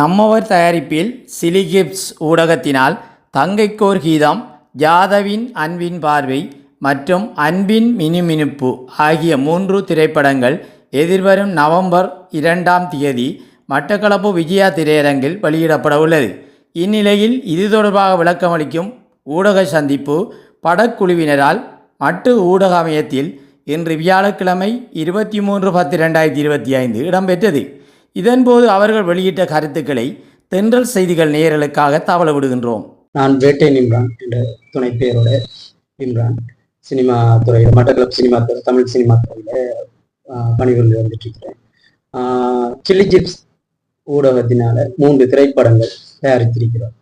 நம்மவர் தயாரிப்பில் Chile Gibbs ஊடகத்தினால் Thangaikkor கீதம் ஜாதவின் அன்பின் பார்வை மற்றும் அன்பின் மினுமினுப்பு ஆகிய மூன்று திரைப்படங்கள் எதிர்வரும் நவம்பர் இரண்டாம் தேதி மட்டக்களப்பு விஜயா திரையரங்கில் வெளியிடப்பட உள்ளது. இந்நிலையில் இது தொடர்பாக விளக்கமளிக்கும் ஊடக சந்திப்பு படக்குழுவினரால் மட்டு ஊடக அமையத்தில் இன்று வியாழக்கிழமை இருபத்தி மூன்று பத்து ரெண்டாயிரத்தி இருபத்தி ஐந்து இடம்பெற்றது. இதன்போது அவர்கள் வெளியிட்ட கருத்துக்களை தென்றல் செய்திகள் நேயர்களுக்காக தவள விடுகின்றோம் நான் வேட்டை இம்ரான் என்ற துணை பெயரோட இம்ரான் சினிமா துறையில் மட்டக்களப்பு சினிமா துறை தமிழ் சினிமா துறையில் பணிபுரிந்து வந்துட்டு இருக்கிறேன் சில்லி ஜிப்ஸ் ஊடகத்தினால மூன்று திரைப்படங்கள் தயாரித்திருக்கிறோம்.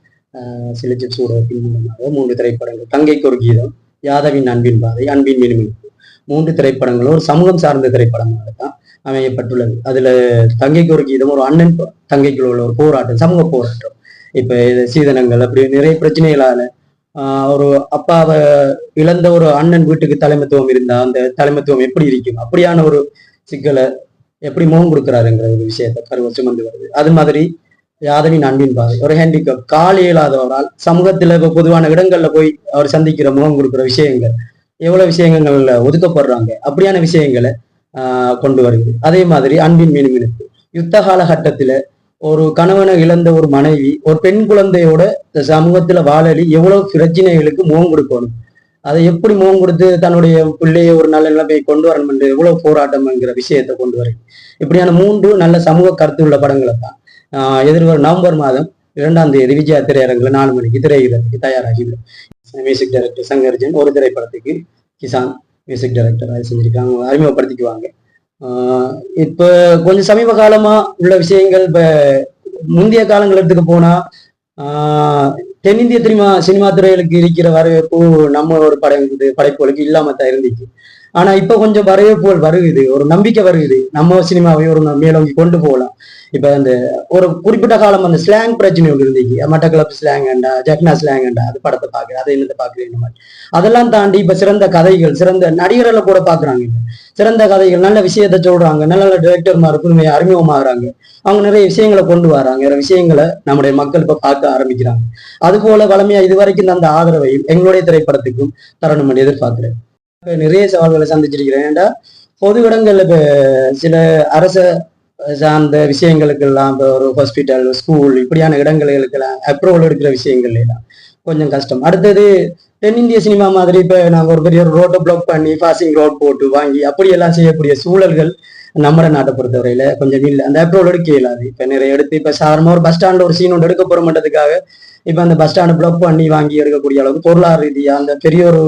சில்லி ஜிப்ஸ் ஊடகத்தின் மூலமாக மூன்று திரைப்படங்கள். தங்கைக்கு ஒரு கீதம் யாதவின் அன்பின் பாதை அன்பின் மினுமினுப்பு. மூன்று திரைப்படங்களும் ஒரு சமூகம் சார்ந்த திரைப்படமாக தான் அமையப்பட்டுள்ளது. அதுல தங்கைக்கு ஒரு கீதம் ஒரு அண்ணன் தங்கைக்குள்ள உள்ள ஒரு போராட்டம் சமூக போராட்டம். இப்ப இது சீதனங்கள் அப்படி நிறைய பிரச்சனைகளால ஆஹ் ஒரு அப்பாவை இழந்த ஒரு அண்ணன் வீட்டுக்கு தலைமைத்துவம் இருந்தா அந்த தலைமைத்துவம் எப்படி இருக்கும்? அப்படியான ஒரு சிக்கலை எப்படி முகம் கொடுக்கிறாருங்கிற ஒரு விஷயத்த கருவ சுமந்து வருது. அது மாதிரி யாதவின் அன்பின் பாதை. ஒரு ஹேண்டிகப் கால் இயலாதவரால் சமூகத்துல இப்ப பொதுவான இடங்கள்ல போய் அவர் சந்திக்கிற முகம் கொடுக்குற விஷயங்கள் எவ்வளவு விஷயங்கள்ல ஒதுக்கப்படுறாங்க? அப்படியான விஷயங்களை கொண்டு வருது அதே மாதிரி அன்பின் மினுமினுப்பு யுத்த காலகட்டத்துல ஒரு கணவனை இழந்த ஒரு மனைவி ஒரு பெண் குழந்தையோட இந்த சமூகத்துல வாழலி எவ்வளவு பிரச்சனைகளுக்கு முகம் கொடுக்கணும். அதை எப்படி முகம் கொடுத்து தன்னுடைய பிள்ளையை ஒரு நல்ல நிலைமையை கொண்டு வரணும் என்று எவ்வளவு போராட்டம்ங்கிற விஷயத்தை கொண்டு வருது இப்படியான மூன்று நல்ல சமூக கருத்து உள்ள படங்களை தான் ஆஹ் எதிர்வரும் நவம்பர் மாதம் இரண்டாம் தேதி விஜயா திரையரங்குல நாலு மணிக்கு திரையிடத்துக்கு தயாராகி மியூசிக் டைரக்டர் சங்கர்ஜன் ஒரு திரைப்படத்துக்கு கிசான் மியூசிக் டைரக்டராக செஞ்சிருக்காங்க அவங்க அறிமுகப்படுத்திக்குவாங்க. இப்போ கொஞ்சம் சமீப காலமா உள்ள விஷயங்கள் இப்போ முந்தைய காலங்கள் எடுத்துக்க போனால் தென்னிந்திய சினிமா சினிமா துறைகளுக்கு இருக்கிற வரவேற்பு நம்ம ஒரு படை படைப்புகளுக்கு இல்லாமல் தான் இருந்துச்சு. ஆனா இப்ப கொஞ்சம் வரவேற்புகள் வருகுது ஒரு நம்பிக்கை வருகுது. நம்ம சினிமாவை ஒரு மேலோங்கி கொண்டு போகலாம். இப்ப அந்த ஒரு குறிப்பிட்ட காலம் அந்த ஸ்லாங் பிரச்சனை ஒன்று இருந்துச்சு கிளப் ஸ்லாங்கண்டா ஜக்னா ஸ்லாங்கண்டா அது படத்தை பாக்குறேன் அதை என்னத்தை பாக்குறேன் இந்த மாதிரி. அதெல்லாம் தாண்டி இப்ப சிறந்த கதைகள் சிறந்த நடிகர்களை கூட பாக்குறாங்க சிறந்த கதைகள் நல்ல விஷயத்தை சொல்றாங்க நல்ல நல்ல டிரெக்டர்மார் புதுமையை அறிமுகமாகறாங்க அவங்க நிறைய விஷயங்களை கொண்டு வராங்க. நிறைய விஷயங்களை நம்முடைய மக்கள் இப்ப பார்க்க ஆரம்பிக்கிறாங்க. அது போல வளமையா இதுவரைக்கும் அந்த ஆதரவையும் எங்களுடைய திரைப்படத்துக்கும் தரணும் எதிர்பார்க்கிறேன். நிறைய சவால்களை சந்திச்சிருக்கிறேன். ஏன்டா பொது இடங்கள்ல இப்போ சில அரச சார்ந்த விஷயங்களுக்கெல்லாம் இப்போ ஒரு ஹாஸ்பிட்டல் ஸ்கூல் இப்படியான இடங்களுக்கெல்லாம் அப்ரூவல் எடுக்கிற விஷயங்கள் எல்லாம் கொஞ்சம் கஷ்டம். அடுத்தது தென்னிந்திய சினிமா மாதிரி இப்போ நாங்கள் ஒரு பெரிய ரோட்டை பிளாக் பண்ணி பாசிங் ரோட் போட்டு வாங்கி அப்படியெல்லாம் செய்யக்கூடிய சூழல்கள் நம்ம நாட்டை பொறுத்தவரையில கொஞ்சம் இல்லை. அந்த அப்ரூவல் எடுக்க இயலாது. இப்போ நிறைய எடுத்து இப்போ சாதாரணமாக ஒரு பஸ் ஸ்டாண்டில் ஒரு சீன் ஒன்று எடுக்க போகிற மாட்டதுக்காக இப்போ அந்த பஸ் ஸ்டாண்டை பிளாக் பண்ணி வாங்கி எடுக்கக்கூடிய அளவுக்கு பொருளாதார ரீதியாக அந்த பெரிய ஒரு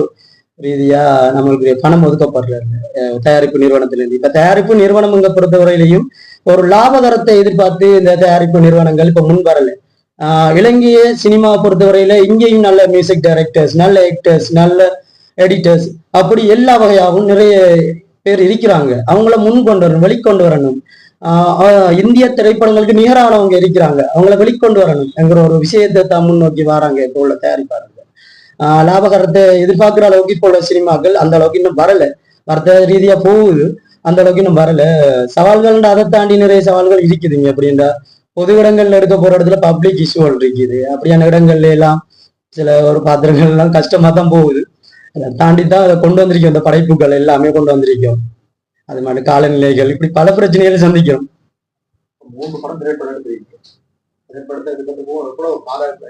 ரீதியா நம்மளுக்கு பணம் ஒதுக்கப்படுறது தயாரிப்பு நிறுவனத்திலிருந்து. இப்ப தயாரிப்பு நிறுவனம்ங்க பொறுத்தவரையிலையும் ஒரு லாபகரத்தை எதிர்பார்த்து இந்த தயாரிப்பு நிறுவனங்கள் இப்ப முன் வரல ஆஹ் இலங்கைய சினிமா பொறுத்தவரையில இங்கேயும் நல்ல மியூசிக் டைரக்டர்ஸ் நல்ல ஆக்டர்ஸ் நல்ல எடிட்டர்ஸ் அப்படி எல்லா வகையாகவும் நிறைய பேர் இருக்கிறாங்க. அவங்கள முன் கொண்டு வரணும். வெளிக்கொண்டு வரணும் ஆஹ் இந்திய திரைப்படங்களுக்கு நிகரானவங்க இருக்கிறாங்க. அவங்கள வெளிக்கொண்டு வரணும் என்கிற ஒரு விஷயத்தை தான் முன்னோக்கி வராங்க இப்போ உள்ள தயாரிப்பாளர்கள். லாபகரத்தை எதிர்பார்க்கிற அளவுக்கு இப்போ உள்ள சினிமாக்கள் அந்த அளவுக்கு இன்னும் வரல. வர்த்தக ரீதியா போகுது. அந்த அளவுக்கு இன்னும் வரல. சவால்கள் அதை தாண்டி நிறைய சவால்கள் இருக்குதுங்க. அப்படின்றா பொது இடங்கள்ல எடுக்க போற இடத்துல பப்ளிக் இஷ்யூகள் இருக்குது. அப்படியான இடங்கள்ல எல்லாம் சில ஒரு பாத்திரங்கள் எல்லாம் கஷ்டமா தான் போகுது. அதை தாண்டி தான் அதை கொண்டு வந்திருக்கோம். இந்த படைப்புகள் எல்லாமே கொண்டு வந்திருக்கோம். அது மாதிரி காலநிலைகள் இப்படி பல பிரச்சனைகளை சந்திக்கிறோம். மூன்று படம் திரைப்படம் எடுத்திருக்கு திரைப்படத்தை எடுக்கிறதுக்கும் கூட ஒரு பாதகம்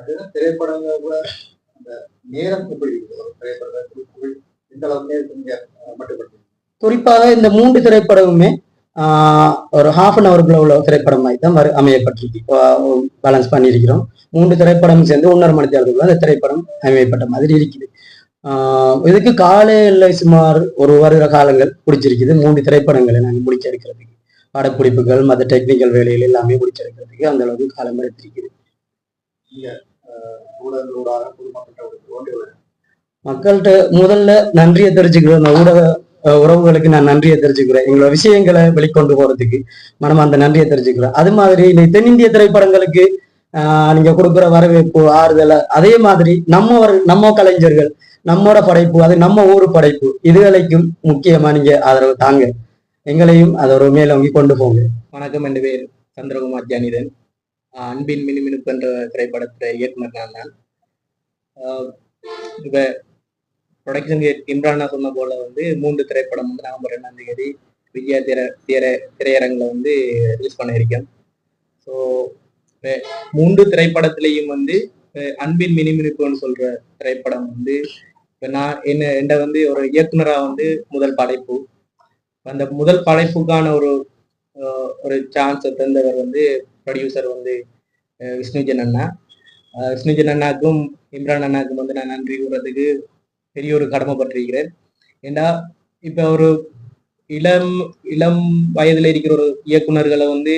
அதுதான் திரைப்படங்கள் கூட அந்த நேரம் எப்படி ஒரு திரைப்படத்தை இந்த அளவுக்கு நேரத்தை மட்டுப்படுத்தி குறிப்பாக இந்த மூன்று திரைப்படமுமே ஒரு ஹாஃப் அன் ஹவருக்குள்ள உள்ள திரைப்படமாய் தான் வரு அமையப்பட்டிருக்கு. பேலன்ஸ் பண்ணியிருக்கிறோம். மூன்று திரைப்படம் சேர்ந்து ஒன்றரை மணி தேர்தலுக்குள்ள அந்த திரைப்படம் அமையப்பட்ட மாதிரி இருக்குது. இதுக்கு காலையில் சுமார் ஒரு வருட காலங்கள் பிடிச்சிருக்குது. மூன்று திரைப்படங்களை நாங்கள் முடிக்க இருக்கிறதுக்கு படப்பிடிப்புகள் மற்ற டெக்னிக்கல் வேலைகள் எல்லாமே முடிச்செடுக்கிறதுக்கு அந்த அளவுக்கு காலம் எடுத்திருக்குது. மக்கள்கிட்ட முதல்ல நன்றியை தெரிஞ்சுக்கிறேன் இந்த ஊடக உறவுகளுக்கு நான் நன்றியை தெரிஞ்சுக்கிறேன். எங்களோட விஷயங்களை வெளிக்கொண்டு போறதுக்கு மனம் அந்த நன்றியை தெரிஞ்சுக்கிறேன் அது மாதிரி இந்த தென்னிந்திய திரைப்படங்களுக்கு ஆஹ், நீங்க கொடுக்குற வரவேற்பு ஆறுதல் அதே மாதிரி நம்ம வர- நம்ம கலைஞர்கள் நம்மோட படைப்பு அது நம்ம ஊர் படைப்பு இதுகளுக்கும் முக்கியமா நீங்க ஆதரவு தாங்க. எங்களையும் அதை ஒரு மேலோங்கி கொண்டு போங்க. வணக்கம் என் பேர் சந்திரகுமார் ஜானிதன் அன்பின் மினுமினுப்பு என்ற திரைப்படத்தை இயக்குனர் நான் தான். ஆஹ் இப்ப ப்ரொடக்ஷன் இம்ரானா சொன்ன போல வந்து மூன்று திரைப்படம் வந்து நவம்பர் ரெண்டாம் தேதி விஜயா திரை திரை திரையரங்கில் வந்து ரிலீஸ் பண்ணியிருக்கேன். ஸோ மூன்று திரைப்படத்திலையும் வந்து அன்பின் மினிமினிப்புன்னு சொல்ற திரைப்படம் வந்து இப்போ நான் என்ன என்ன வந்து ஒரு இயக்குனராக வந்து முதல் படைப்பு. அந்த முதல் படைப்புக்கான ஒரு ஒரு சான்ஸை தந்தவர் வந்து ப்ரொடியூசர் வந்து விஷ்ணுஜன் அண்ணா. விஷ்ணுஜன் அண்ணாக்கும் இம்ரான் அண்ணாக்கும் வந்து நான் நன்றி கூறதுக்கு பெரிய ஒரு கடமைப்பட்டிருக்கிறேன். ஏன்னா இப்போ ஒரு இளம் இளம் வயதில் இருக்கிற ஒரு இயக்குனர்களை வந்து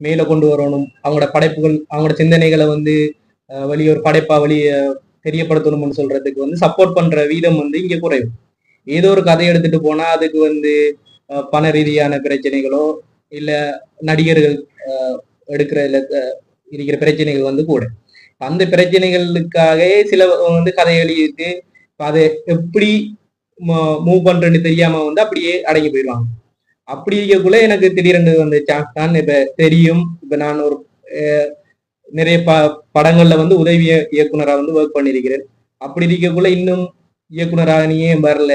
மேலே கொண்டு வரணும். அவங்களோட படைப்புகள் அவங்களோட சிந்தனைகளை வந்து அஹ் ஒரு படைப்பா வெளிய தெரியப்படுத்தணும்னு சொல்றதுக்கு வந்து சப்போர்ட் பண்ற வீதம் வந்து இங்க குறையும். ஏதோ ஒரு கதை எடுத்துட்டு போனா அதுக்கு வந்து பண ரீதியான பிரச்சனைகளோ இல்ல நடிகர்கள் எடுக்கிறதுல இருக்கிற பிரச்சனைகள் வந்து கூட அந்த பிரச்சனைகளுக்காக சில வந்து கதை எழுதிட்டு அதை எப்படி மூவ் பண்றேன்னு தெரியாம வந்து அப்படியே அடங்கி போயிடுவாங்க. அப்படி இருக்கக்குள்ள எனக்கு திடீரென்று வந்து சான்ஸ் தான். இப்ப தெரியும். இப்ப நான் ஒரு அஹ், நிறைய ப படங்கள்ல வந்து உதவி இயக்குனராக இயக்குனரா வந்து ஒர்க் பண்ணியிருக்கிறேன். அப்படி இருக்கக்குள்ள இன்னும் இயக்குனராக நீ ஏன் வரல?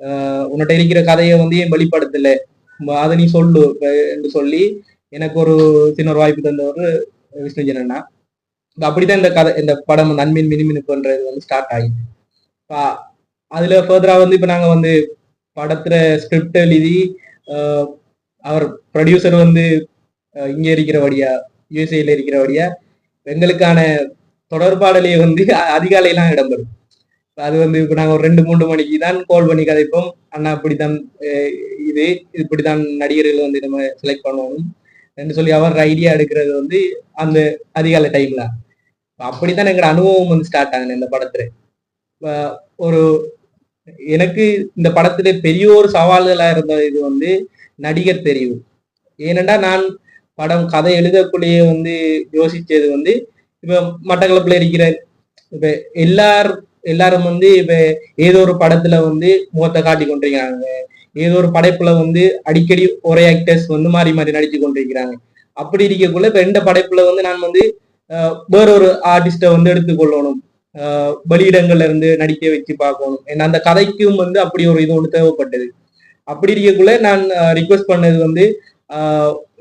அஹ், உன்கிட்ட இருக்கிற கதையை வந்து ஏன் வெளிப்படுத்தல? அதை நீ சொல்லு என்று சொல்லி எனக்கு ஒரு சின்ன ஒரு வாய்ப்பு தந்தவர் விஷ்ணுஜன் அண்ணா. அப்படிதான் இந்த கதை இந்த படம் நன்மின் மினிமினுப்புன்றது வந்து ஸ்டார்ட் ஆகிடுச்சு இப்போ அதுல ஃபர்தரா வந்து இப்ப நாங்க வந்து படத்துல ஸ்கிரிப்ட் எழுதி அவர் ப்ரொடியூசர் வந்து இங்க இருக்கிறபடியா யூஎஸ்ஏல இருக்கிறபடியா எங்களுக்கான தொடர்பாடலே வந்து அதிகாலையெல்லாம் இடம்பெறும். அது வந்து இப்ப நாங்க ஒரு ரெண்டு மூணு மணிக்கு தான் கால் பண்ணி கதைப்போம். அண்ணா இப்படித்தான் இது இப்படித்தான் நடிகர்கள் வந்து நம்ம செலக்ட் பண்ணுவோம். என்று சொல்லி அவர் ஐடியா எடுக்கிறது வந்து அந்த அதிகாலை டைம்ல அப்படித்தான் எங்களோட அனுபவம் வந்து ஸ்டார்ட் ஆகுது இந்த படத்துல. ஒரு எனக்கு இந்த படத்துல பெரிய ஒரு சவால்களா இருந்த இது வந்து நடிகர் தெரிவு. ஏனென்றா நான் படம் கதை எழுதக்குள்ளேயே வந்து யோசிச்சது வந்து இப்ப மட்டக்களப்புல இருக்கிற இப்ப எல்லார் எல்லாரும் வந்து இப்ப ஏதோ ஒரு படத்துல வந்து முகத்தை காட்டி கொண்டிருக்காங்க. ஏதோ ஒரு படைப்புல வந்து அடிக்கடி ஒரே ஆக்டர்ஸ் வந்து மாறி மாறி நடிச்சு கொண்டிருக்கிறாங்க. அப்படி இருக்கக்குள்ள இப்ப இந்த படைப்புல வந்து நான் வந்து வேறொரு வேற ஒரு ஆர்டிஸ்ட வந்து எடுத்துக்கொள்ளணும் வெளியிடங்கள்ல இருந்து நடிக்க வச்சு பார்க்கணும். ஏன்னா அந்த கதைக்கும் வந்து அப்படி ஒரு இது ஒன்று தேவைப்பட்டது. அப்படி இருக்கக்குள்ள நான் ரிக்வெஸ்ட் பண்ணது வந்து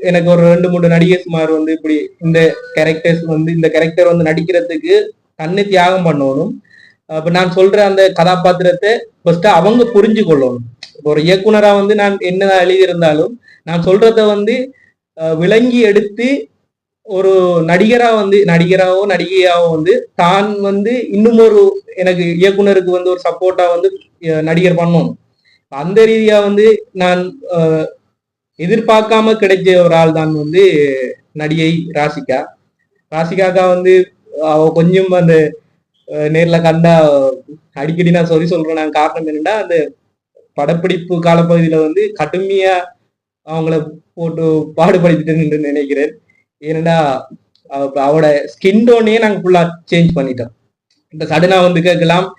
எனக்கு ஒரு ரெண்டு மூணு நடிகர்மார் வந்து இப்படி இந்த கேரக்டர்ஸ் வந்து இந்த கேரக்டர் வந்து நடிக்கிறதுக்கு தன்னை தியாகம் பண்ணணும். அப்ப நான் சொல்ற அந்த கதாபாத்திரத்தை ஃபர்ஸ்ட் அவங்க புரிஞ்சு கொள்ளணும். இப்போ ஒரு இயக்குனரா வந்து நான் என்ன எழுதியிருந்தாலும் நான் சொல்றத வந்து விளங்கி எடுத்து ஒரு நடிகரா வந்து நடிகராவோ நடிகையாவோ வந்து தான் வந்து இன்னும் ஒரு எனக்கு இயக்குனருக்கு வந்து ஒரு சப்போர்ட்டா வந்து நடிகர் பண்ணணும். அந்த ரீதியா வந்து நான் எதிர்பார்க்காம கிடைச்ச ஒரு ஆள் தான் வந்து நடிகை ராசிகா. ராசிகாக்கா வந்து அவ கொஞ்சம் அந்த நேர்ல கண்டா அடிக்கடி நான் சொல்லி சொல்றேன். நான் காரணம் என்னன்னா அந்த படப்பிடிப்பு காலப்பகுதியில வந்து கடுமையா அவங்கள போட்டு பாடுபடுத்திட்டேன்னு நினைக்கிறேன். ஏன்னா அவ- அவட ஸ்கின் டோனையே நாங்க ஃபுல்லா சேஞ்ச் பண்ணிட்டோம். இந்த சடனா வந்து கேட்கலாம்.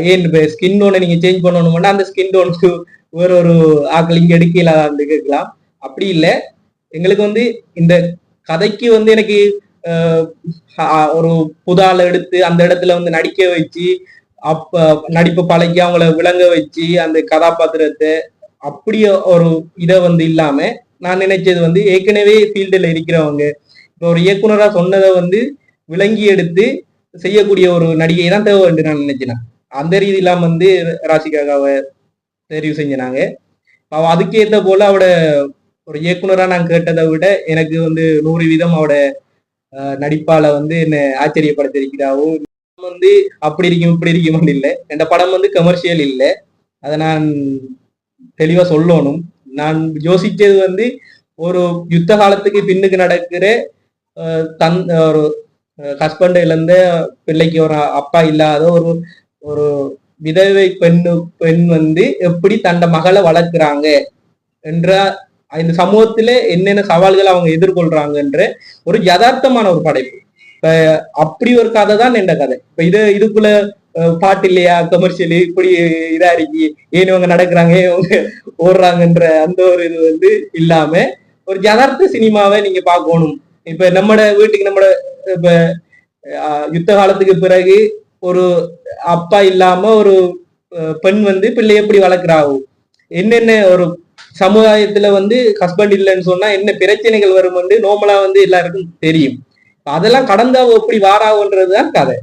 ஏன் இப்ப ஸ்கின் டோனை நீங்க சேஞ்ச் பண்ணணும்னா அந்த ஸ்கின் டோனுக்கு வேற ஒரு ஆக்கள் இங்க வந்து கேட்கலாம். அப்படி இல்லை. எங்களுக்கு வந்து இந்த கதைக்கு வந்து எனக்கு ஒரு புதால எடுத்து அந்த இடத்துல வந்து நடிக்க வச்சு அப்ப நடிப்பு பழகி அவங்கள விளங்க வச்சு அந்த கதாபாத்திரத்தை அப்படியே ஒரு இதை வந்து இல்லாம நான் நினைச்சது வந்து ஏற்கனவே ஃபீல்டில் இருக்கிறவங்க இப்போ ஒரு இயக்குனரா சொன்னதை வந்து விளங்கி எடுத்து செய்யக்கூடிய ஒரு நடிகை தான் தேவை என்று நான் நினைச்சேன் அந்த ரீதியெல்லாம் வந்து ராசிகாவை தெரிவு செஞ்சினாங்க. அவ அதுக்கேற்ற போல அவட ஒரு இயக்குனரா நான் கேட்டதை விட எனக்கு வந்து நூறு வீதம் அவட நடிப்பால வந்து என்ன ஆச்சரியப்படுத்திருக்கிறாவோ வந்து அப்படி இருக்கும் இப்படி இருக்கும் இல்லை. இந்த படம் வந்து கமர்ஷியல் இல்லை. அதை நான் தெளிவா சொல்லணும். நான் யோசிச்சது வந்து ஒரு யுத்த காலத்துக்கு பின்னுக்கு நடக்கிற அஹ், தன் ஒரு ஹஸ்பண்ட் இழந்த பிள்ளைக்கு ஒரு அப்பா இல்லாத ஒரு ஒரு விதவை பெண்ணு பெண் வந்து எப்படி தன்ட மகளை வளர்க்குறாங்க? என்ற இந்த சமூகத்துல என்னென்ன சவால்கள் அவங்க எதிர்கொள்றாங்கன்ற ஒரு யதார்த்தமான ஒரு படைப்பு. இப்ப அப்படி ஒரு கதை தான் என்ற கதை. இப்ப இது இதுக்குள்ள பாட்டு இல்லையா? கமர்ஷியல் இப்படி இதா இருக்கு ஏன் இவங்க நடக்கிறாங்க? ஏன் இவங்க ஓடுறாங்கன்ற அந்த ஒரு இது வந்து இல்லாம ஒரு யதார்த்த சினிமாவை நீங்க பார்க்கணும். இப்ப நம்மட வீட்டுக்கு நம்மட இப்ப யுத்த காலத்துக்கு பிறகு ஒரு அப்பா இல்லாம ஒரு பெண் வந்து பிள்ளை எப்படி வளர்க்குறாவோ? என்னென்ன ஒரு சமுதாயத்துல வந்து ஹஸ்பண்ட் இல்லைன்னு சொன்னா என்ன பிரச்சனைகள் வரும் வந்து நோமலா வந்து எல்லாருக்கும் தெரியும். அதெல்லாம் கடந்தா எப்படி வாராவுன்றதுதான் கதை.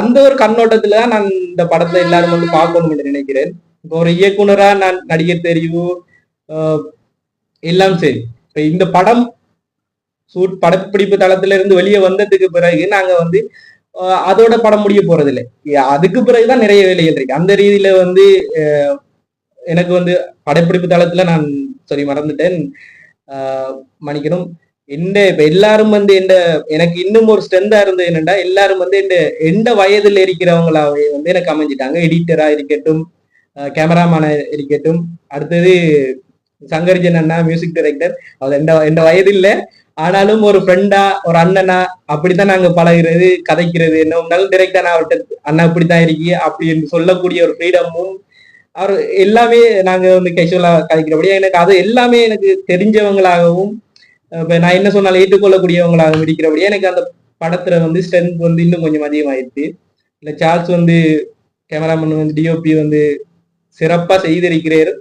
அந்த ஒரு கண்ணோட்டத்துல தான் நான் இந்த படத்தை எல்லாரும் வந்து பார்க்கணும்னு நினைக்கிறேன். இப்போ ஒரு இயக்குனரா நான் நடிக்க தெரிவு ஆஹ் எல்லாம் சரி. இப்ப இந்த படம் சூட் படப்பிடிப்பு தளத்துல இருந்து வெளியே வந்ததுக்கு பிறகு நாங்க வந்து அதோட படம் முடிய போறது இல்லை அதுக்கு பிறகுதான் நிறைய வேலைகள் இருக்கு. அந்த ரீதியில வந்து எனக்கு வந்து படப்பிடிப்பு தளத்துல நான் சரி மறந்துட்டேன். மணிக்கணும் மன்னிக்கணும். எந்த இப்ப எல்லாரும் வந்து எந்த எனக்கு இன்னும் ஒரு ஸ்ட்ரென்தா இருந்தது என்னென்னா எல்லாரும் வந்து எந்த எந்த வயதுல இருக்கிறவங்களாவே வந்து எனக்கு அமைஞ்சிட்டாங்க. எடிட்டரா இருக்கட்டும் கேமராமேனா இருக்கட்டும். அடுத்தது சங்கர்ஜன் அண்ணா மியூசிக் டைரக்டர் அவர் எந்த எந்த வயது இல்லை. ஆனாலும் ஒரு ஃப்ரெண்டா ஒரு அண்ணனா அப்படித்தான் நாங்க பழகிறது கதைக்கிறது. என்ன நல்ல டைரக்டர் அவர்கிட்ட அண்ணா இப்படித்தான் இருக்கி அப்படி என்று சொல்லக்கூடிய ஒரு ஃப்ரீடமும் அவர் எல்லாமே நாங்க வந்து கேஷுவலா கதைக்கிறபடியா எனக்கு அது எல்லாமே எனக்கு தெரிஞ்சவங்களாகவும் இப்ப நான் என்ன சொன்னாலும் ஏற்றுக்கொள்ளக்கூடியவங்களாகவும் இருக்கிறபடியா எனக்கு அந்த படத்துல வந்து ஸ்ட்ரென்த் வந்து இன்னும் கொஞ்சம் அதிகமாயிருச்சு இல்ல சார்ஜ் வந்து கேமராமேன் வந்து டிஓபி வந்து சிறப்பா செய்திருக்கிறார்.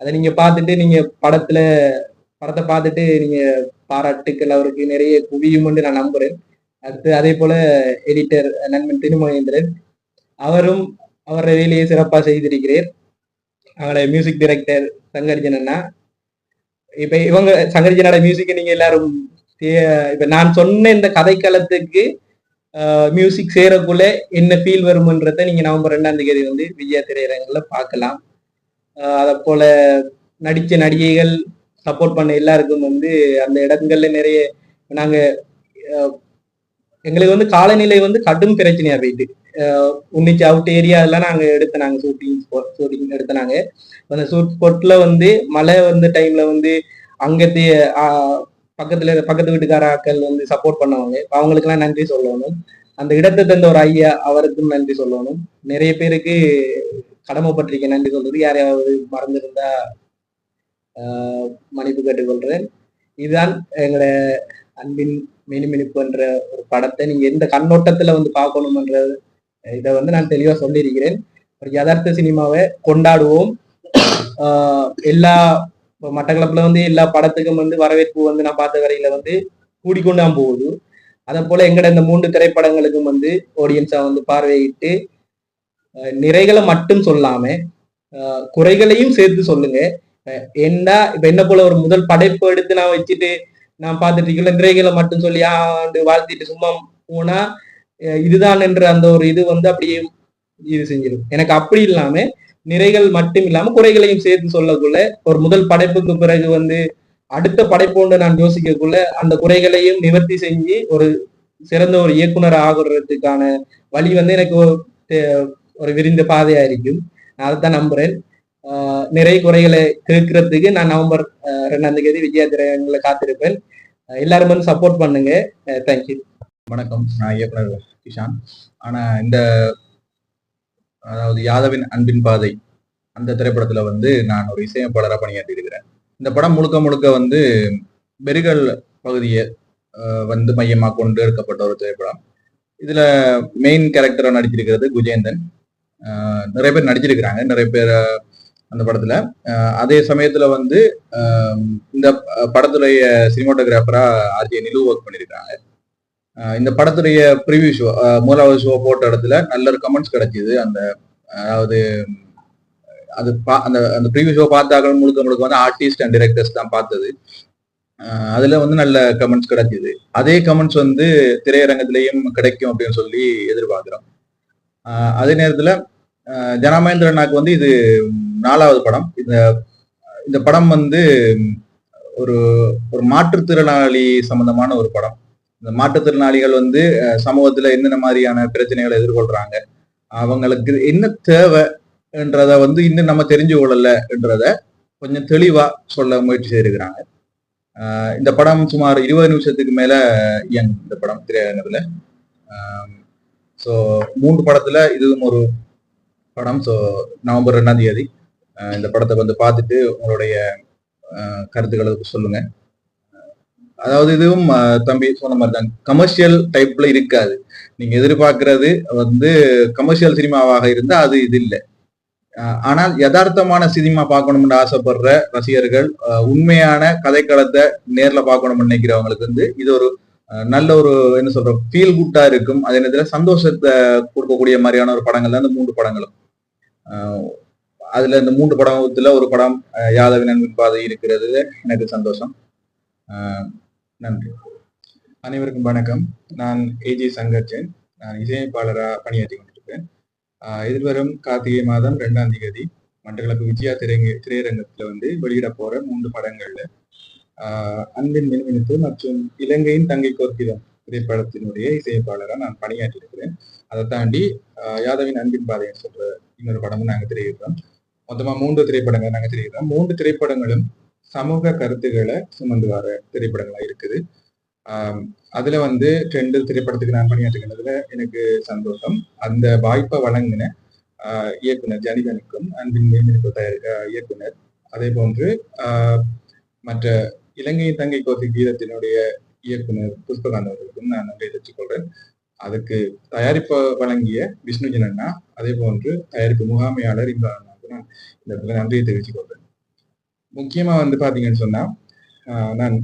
அதை நீங்க பார்த்துட்டு நீங்க படத்துல படத்தை பார்த்துட்டு நீங்க பாராட்டுக்கள் அவருக்கு நிறைய குவியும்னு நான் நம்புறேன். அடுத்து அதே போல எடிட்டர் நண்பன் திருமகேந்திரன். அவரும் அவருடைய வேலையை சிறப்பாக செய்திருக்கிறார். அவங்களோட மியூசிக் டைரக்டர் சங்கர்ஜன் அண்ணா. இப்ப இவங்க சங்கர்ஜனோட மியூசிக்கை நீங்க எல்லாரும் இப்ப நான் சொன்ன இந்த கதைக்களத்துக்கு மியூசிக் சேரக்குள்ள என்ன ஃபீல் வரும்ன்றத நீங்க நவம்பர் ரெண்டாம் தேதி வந்து விஜயா திரையரங்குல பார்க்கலாம். அதை போல நடிச்ச நடிகைகள் சப்போர்ட் பண்ண எல்லாருக்கும் வந்து அந்த இடங்கள்ல நிறைய நாங்க எங்களுக்கு வந்து காலநிலை வந்து கடும் பிரச்சனையா போயிட்டு. உன்னிச்சு அவுட் ஏரியாலாம் நாங்க எடுத்த நாங்க ஷூட்டிங் ஷூட்டிங் எடுத்த நாங்க. அந்த ஷூட் ஸ்பாட்ல வந்து மழை வந்த டைம்ல வந்து அங்கத்தைய பக்கத்துல பக்கத்து வீட்டுக்கார ஆக்கள் வந்து சப்போர்ட் பண்ணவங்க. அவங்களுக்கு எல்லாம் நன்றி சொல்லணும். அந்த இடத்தை தந்த ஒரு ஐயா அவருக்கும் நன்றி சொல்லணும். நிறைய பேருக்கு கடமைப்பட்டிருக்கேன். நன்றி சொல்றது. யாரையாவது மறந்துருந்தா ஆஹ் மன்னிப்பு கேட்டுக்கொள்றேன். இதுதான் எங்களோட அன்பின் மினிமினிப்புன்ற ஒரு படத்தை நீங்க எந்த கண்ணோட்டத்துல வந்து பார்க்கணும்ன்ற இதை வந்து நான் தெளிவா சொல்லியிருக்கிறேன். ஒரு யதார்த்த சினிமாவை கொண்டாடுவோம். ஆஹ் எல்லா மட்டக்களப்புல வந்து எல்லா படத்துக்கும் வந்து வரவேற்பு வந்து நான் பார்த்த வரையில வந்து கூடிக்கொண்டாம் போகுது. அதை போல எங்கட இந்த மூன்று திரைப்படங்களுக்கும் வந்து ஆடியன்ஸா வந்து பார்வையிட்டு அஹ் நிறைகளை மட்டும் சொல்லாம குறைகளையும் சேர்த்து சொல்லுங்க. ஏன்னா என்ன இப்ப என்ன போல ஒரு முதல் படைப்பு எடுத்து நான் வச்சுட்டு நான் பார்த்துட்டு இருக்கல நிறைகளை மட்டும் சொல்லி ஆண்டு வாழ்த்திட்டு சும்மா போனா இதுதான் என்ற அந்த ஒரு இது வந்து அப்படியே இது செஞ்சிடும் எனக்கு அப்படி இல்லாம நிறைகள் மட்டும் இல்லாம குறைகளையும் சேர்த்து சொல்லக்குள்ள ஒரு முதல் படைப்புக்கு பிறகு வந்து அடுத்த படைப்போன்று நான் யோசிக்கக்குள்ள அந்த குறைகளையும் நிவர்த்தி செஞ்சு ஒரு சிறந்த ஒரு இயக்குனர் ஆகுறதுக்கான வழி வந்து எனக்கு ஒரு தே- ஒரு விரிந்த பாதையா இருக்கும். நான் அதைத்தான் நம்புறேன். ஆஹ் நிறைய குறைகளை கேட்கறதுக்கு நான் நவம்பர் ரெண்டாம் தேதி விஜயா திரையரங்குல காத்திருப்பேன். எல்லாருமே எல்லாரும் வந்து சப்போர்ட் பண்ணுங்க. தேங்க்யூ வணக்கம். நான் இயக்குனர் கிஷான். ஆனா இந்த அதாவது யாதவின் அன்பின் பாதை அந்த திரைப்படத்துல வந்து நான் ஒரு இசையமைப்பாளராக பணியாற்றி இருக்கிறேன் இந்த படம் முழுக்க முழுக்க வந்து பெரிகள் பகுதியை வந்து மையமாக கொண்டு எடுக்கப்பட்ட ஒரு திரைப்படம். இதுல மெயின் கேரக்டராக நடிச்சிருக்கிறது குஜேந்தன் நிறைய பேர் நடிச்சிருக்கிறாங்க நிறைய பேர் அந்த படத்துல. அதே சமயத்துல வந்து இந்த படத்துடைய சினிமாட்டோகிராஃபரா ஆர்ஜே நிலு ஒர்க் பண்ணியிருக்காங்க இந்த படத்துடைய ப்ரிவியூ ஷோ மூலாவது ஷோ போட்ட இடத்துல நல்ல ஒரு கமெண்ட்ஸ் கிடைச்சிது. அந்த அதாவது அது பா- அந்த அந்த ப்ரிவியூ ஷோ பார்த்தாக்கள் முழுக்க முழுக்க வந்து ஆர்டிஸ்ட் அண்ட் டிரெக்டர்ஸ் தான் பார்த்தது. அதுல வந்து நல்ல கமெண்ட்ஸ் கிடைச்சிது. அதே கமெண்ட்ஸ் வந்து திரையரங்கத்திலையும் கிடைக்கும் அப்படின்னு சொல்லி எதிர்பார்க்கிறோம். அதே நேரத்துல ஜனமேந்திரனாக்கு வந்து இது நாலாவது படம். இந்த இந்த படம் வந்து ஒரு ஒரு மாற்றுத்திறனாளி சம்பந்தமான ஒரு படம். இந்த மாற்றுத்திறனாளிகள் வந்து சமூகத்துல என்னென்ன மாதிரியான பிரச்சனைகளை எதிர்கொள்றாங்க அவங்களுக்கு என்ன தேவைன்றத வந்து இன்னும் நம்ம தெரிஞ்சு கொள்ளலன்றத கொஞ்சம் தெளிவா சொல்ல முயற்சி செய்திருக்கிறாங்க. இந்த படம் சுமார் இருபது நிமிஷத்துக்கு மேல இயங்கும் இந்த படம் திரையரங்கத்துல ஸோ மூன்று படத்துல இதுவும் ஒரு படம். ஸோ நவம்பர் ரெண்டாம் தேதி இந்த படத்தை வந்து பார்த்துட்டு உங்களுடைய கருத்துக்களை சொல்லுங்க. அதாவது இதுவும் தம்பி சொன்ன மாதிரி தான். கமர்ஷியல் டைப்ல இருக்காது. நீங்க எதிர்பார்க்கறது வந்து கமர்ஷியல் சினிமாவாக இருந்தா அது இது இல்லை. ஆனால் யதார்த்தமான சினிமா பார்க்கணும்னு ஆசைப்படுற ரசிகர்கள் உண்மையான கதைக்களத்தை நேர்ல பார்க்கணும்னு நினைக்கிறவங்களுக்கு வந்து இது ஒரு நல்ல ஒரு என்ன சொல்ற ஃபீல் குட்டா இருக்கும். அதே நேரத்தில் சந்தோஷத்தை கொடுக்கக்கூடிய மாதிரியான ஒரு படங்கள் தான் இந்த மூன்று படங்களும். அதுல இந்த மூன்று படத்துல ஒரு படம் அஹ், யாதவின் பாதை இருக்கிறது. எனக்கு சந்தோஷம். நன்றி. அனைவருக்கும் வணக்கம். நான் ஏஜி சங்கர்ஜன். நான் இசையமைப்பாளராக பணியாற்றி கொண்டிருக்கேன் எதிர்வரும் கார்த்திகை மாதம் ரெண்டாம் தேதி மட்டக்களப்பு விஜயா திரைங்க திரையரங்கத்தில் வந்து வெளியிட போகிற மூன்று படங்கள்ல அன்பின் மின்மினித்து மற்றும் இலங்கையின் தங்கை கோர்க்கிதம் திரைப்படத்தினுடைய இசையமைப்பாளராக நான் பணியாற்றியிருக்கிறேன் அதை தாண்டி யாதவின் அன்பின் பாதைன்னு சொல்கிற இன்னொரு படமும் நாங்கள் திரையிடுறோம். மொத்தமாக மூன்று திரைப்படங்கள் நாங்கள் திரையிடுறோம். மூன்று திரைப்படங்களும் சமூக கருத்துக்களை சுமந்து வர திரைப்படங்களா இருக்குது. அதுல வந்து ரெண்டு திரைப்படத்துக்கு நான் பணியாற்றுகிறதுல எனக்கு சந்தோஷம். அந்த வாய்ப்பை வழங்கின இயக்குனர் ஜனிதனுக்கும் அன்பின் மேமினிப்பு இயக்குனர். அதே போன்று மற்ற இலங்கையின் தங்கை கோசி கீதத்தினுடைய இயக்குனர் புஷ்பகாந்த் அவர்களுக்கும் நான் நன்றி தெரிவித்துக்கொள்றேன் அதுக்கு தயாரிப்பு வழங்கிய விஷ்ணுஜன் அண்ணா அதே போன்று தயாரிப்பு முகாமையாளர் இம்ரான் நான் இந்த இடத்துல நன்றியை தெரிவித்துக் முக்கியமாக முக்கியமா வந்து பாத்தீங்கன்னு சொன்னா நான்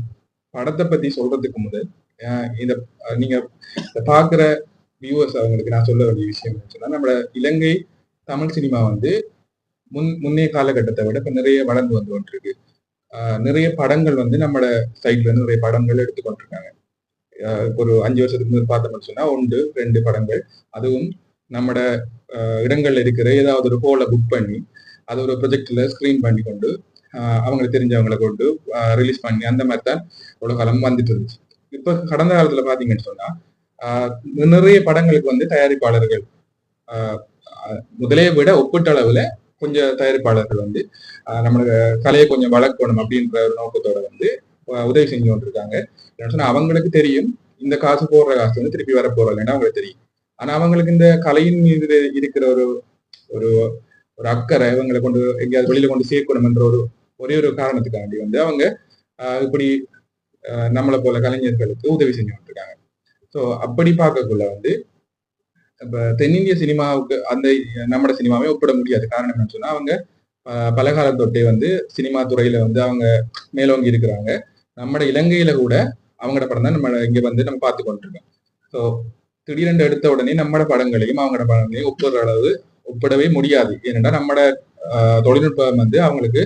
படத்தை பத்தி சொல்றதுக்கு முதல் ஆஹ், இந்த நீங்கள் நீங்க வியூவர்ஸ் அவங்களுக்கு நான் சொல்ல வேண்டிய விஷயம் சொன்னால் சொன்னா நம்ம இலங்கை தமிழ் சினிமா வந்து முன் முன்னைய காலகட்டத்தை விட இப்போ நிறைய வளர்ந்து வந்து கொண்டிருக்கு. ஆஹ், நிறைய படங்கள் வந்து நம்மளோட சைட்ல இருந்து நிறைய படங்கள் எடுத்துக்கொண்டிருக்காங்க ஒரு அஞ்சு வருஷத்துக்கு முதல் பார்த்தோம்னு சொன்னா ஒன்று ரெண்டு படங்கள். அதுவும் நம்மட இடங்கள்ல இருக்கிற ஏதாவது ஒரு ஹோலை புக் பண்ணி அது ஒரு ப்ரொஜெக்ட்ல ஸ்கிரீன் பண்ணி கொண்டு அவங்களுக்கு தெரிஞ்சவங்களை கொண்டு ரிலீஸ் பண்ணி அந்த மாதிரி தான் இவ்வளோ காலம் வந்துட்டு இருந்துச்சு. இப்போ கடந்த காலத்துல பாத்தீங்கன்னு சொன்னா ஆஹ், நிறைய படங்களுக்கு வந்து தயாரிப்பாளர்கள் ஆஹ், ஆஹ், விட ஒப்பீட்டளவுல கொஞ்சம் தயாரிப்பாளர்கள் வந்து ஆஹ், நம்மளுக்கு கலையை கொஞ்சம் வளர்க்கணும் அப்படின்ற ஒரு நோக்கத்தோட வந்து உதவி செஞ்சு கொண்டிருக்காங்க. என்ன சொன்னா அவங்களுக்கு தெரியும் இந்த காசு போடுற காசு வந்து திருப்பி வர போறதில்லைன்னா அவங்களுக்கு தெரியும். ஆனா அவங்களுக்கு இந்த கலையின் மீது இருக்கிற ஒரு ஒரு ஒரு அக்கறை இவங்களை கொண்டு எங்கேயாவது வெளியில கொண்டு சேர்க்கணும் என்ற ஒரு ஒரே ஒரு காரணத்துக்காண்டி வந்து அவங்க ஆஹ், இப்படி நம்மளை போல கலைஞர்களுக்கு உதவி செஞ்சு வந்துருக்காங்க. ஸோ அப்படி பார்க்கக்குள்ள வந்து இப்ப தென்னிந்திய சினிமாவுக்கு அந்த நம்மட சினிமாவே ஒப்பிட முடியாது காரணம் என்னன்னு சொன்னா அவங்க ஆஹ், பல தொட்டே வந்து சினிமா துறையில வந்து அவங்க மேலோங்கி இருக்கிறாங்க. நம்மட இலங்கையில கூட அவங்களோட படம் தான் நம்ம இங்க வந்து நம்ம பார்த்து கொண்டிருக்கோம். ஸோ திடீரென்று எடுத்த உடனே நம்மட படங்களையும் அவங்களோட படங்களையும் ஒப்பிடுற அளவு ஒப்பிடவே முடியாது. ஏனென்றால் நம்மட ஆஹ், தொழில்நுட்பம் வந்து அவங்களுக்கு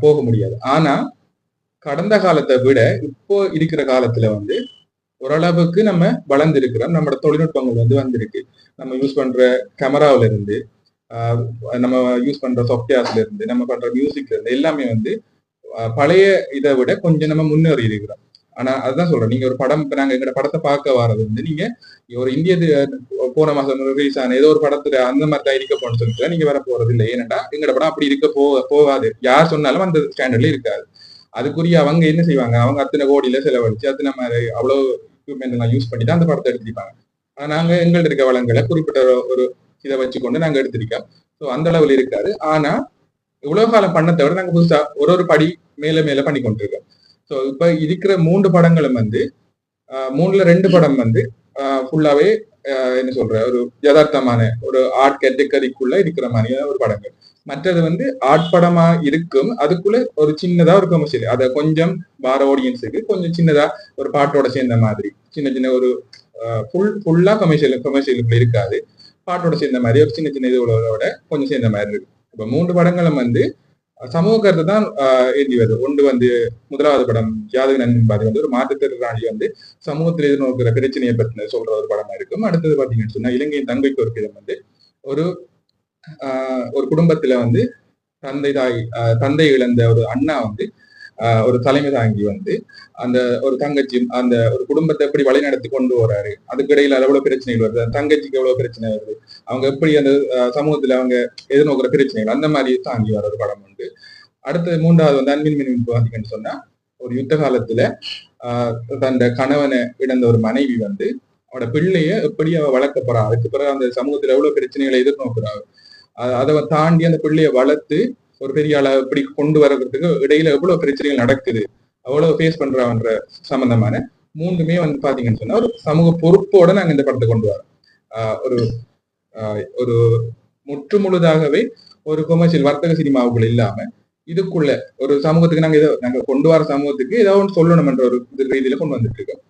போக முடியாது. ஆனா கடந்த காலத்தை விட இப்போ இருக்கிற காலத்துல வந்து ஓரளவுக்கு நம்ம வளர்ந்துருக்கிறோம். நம்மளோட தொழில்நுட்பங்கள் வந்து வந்திருக்கு. நம்ம யூஸ் பண்ற கேமராவில இருந்து ஆஹ், நம்ம யூஸ் பண்ற சாஃப்ட்வேர்ஸ்ல இருந்து நம்ம பண்ற மியூசிக்ல இருந்து எல்லாமே வந்து பழைய இதை விட கொஞ்சம் நம்ம முன்னேறி இருக்கிறோம் ஆனா அதுதான் சொல்றேன். நீங்க ஒரு படம் இப்ப நாங்க எங்க படத்தை பார்க்க வர்றது வந்து நீங்க ஒரு இந்திய போன மாசம் ரிலீஸ் ஆன ஏதோ ஒரு படத்துல அந்த மாதிரி தான் இருக்க போன்னு சொல்லிட்டு நீங்க வர போறது இல்லை. ஏன்னா எங்க படம் அப்படி இருக்க போ போகாது. யார் சொன்னாலும் அந்த ஸ்டாண்டர்ட்ல இருக்காது. அதுக்குரிய அவங்க என்ன செய்வாங்க? அவங்க அத்தனை கோடியில செலவழிச்சு அத்தனை மாதிரி அவ்வளவு எக்யூப்மெண்ட் எல்லாம் யூஸ் பண்ணி தான் அந்த படத்தை எடுத்திருப்பாங்க. ஆனா நாங்க எங்கள்ட்ட இருக்க வளங்களை குறிப்பிட்ட ஒரு- இதை வச்சுக்கொண்டு நாங்க எடுத்திருக்கோம். ஸோ அந்த அளவில் இருக்காது. ஆனா இவ்வளவு காலம் பண்ணத்தை விட நாங்க புதுசா ஒரு ஒரு படி மேல மேல பண்ணி கொண்டிருக்கோம் ஸோ இப்போ இருக்கிற மூன்று படங்களும் வந்து ஆஹ் மூணுல ரெண்டு படம் வந்து ஃபுல்லாவே என்ன சொல்ற ஒரு யதார்த்தமான ஒரு ஆர்ட் கேட்டகரிக்குள்ள இருக்கிற மாதிரியான ஒரு படங்கள். மற்றது வந்து ஆர்ட் படமா இருக்கும் அதுக்குள்ள ஒரு சின்னதா ஒரு கமர்ஷியல் அதை கொஞ்சம் வார ஆடியன்ஸுக்கு கொஞ்சம் சின்னதா ஒரு பாட்டோட சேர்ந்த மாதிரி சின்ன சின்ன ஒரு ஃபுல் ஃபுல்லா கமர்ஷியல் கமர்ஷியலுக்குள்ள இருக்காது. பாட்டோட சேர்ந்த மாதிரி ஒரு சின்ன சின்ன இதோட கொஞ்சம் சேர்ந்த மாதிரி இருக்கு இப்போ மூன்று படங்களும் வந்து சமூக கருத்து தான் ஆஹ், வருது. ஒன்று வந்து முதலாவது படம் யாதவி நண்பன் பாதி வந்து ஒரு மாற்றுத்திறனாளி வந்து சமூகத்தில் எதிர்நோக்கிற பிரச்சனையை பற்றி சொல்ற ஒரு படமா இருக்கும். அடுத்தது பாத்தீங்கன்னு சொன்னா இலங்கையின் தங்கைக்கு ஒரு கிதம் வந்து ஒரு ஆஹ், ஒரு குடும்பத்துல வந்து தந்தை தாய் ஆஹ், தந்தை இழந்த ஒரு அண்ணா வந்து ஒரு தலைமை தாங்கி வந்து அந்த ஒரு தங்கச்சி அந்த ஒரு குடும்பத்தை எப்படி வழிநடத்தி கொண்டு வராரு? அதுக்கு இடையில எவ்வளவு பிரச்சனைகள் வருது? அந்த தங்கச்சிக்கு எவ்வளவு பிரச்சனை வருது? அவங்க எப்படி அந்த சமூகத்துல அவங்க எதிர்நோக்கிற பிரச்சனைகள் அந்த மாதிரி தாங்கி வர ஒரு படம் உண்டு. அடுத்து மூன்றாவது வந்து அன்பின் மின் பாத்தீங்கன்னு சொன்னா ஒரு யுத்த காலத்துல ஆஹ், கணவனை இழந்த ஒரு மனைவி வந்து அவனோட பிள்ளைய எப்படி அவ வளர்க்க போறா அதுக்கு பிறகு அந்த சமூகத்துல எவ்வளவு பிரச்சனைகளை எதிர்நோக்குறா? அதை தாண்டி அந்த பிள்ளைய வளர்த்து ஒரு பெரிய ஆளா இப்படி கொண்டு வர்றதுக்கு இடையில எவ்வளவு பிரச்சனைகள் நடக்குது அவ்வளவு ஃபேஸ் பண்றான்ற சம்பந்தமான மூன்றுமே வந்து பாத்தீங்கன்னு சொன்னா ஒரு சமூக பொறுப்போட நாங்க இந்த படத்தை கொண்டு வரோம். ஆஹ் ஒரு ஆஹ் ஒரு முற்று முழுதாகவே ஒரு கொமர்ஷியல் வர்த்தக சினிமாவுக்குள்ள இல்லாம இதுக்குள்ள ஒரு சமூகத்துக்கு நாங்க ஏதோ நாங்க கொண்டு வர சமூகத்துக்கு ஏதோ ஒன்று சொல்லணும் என்ற ஒரு இது ரீதியில கொண்டு வந்துட்டு இருக்கோம்.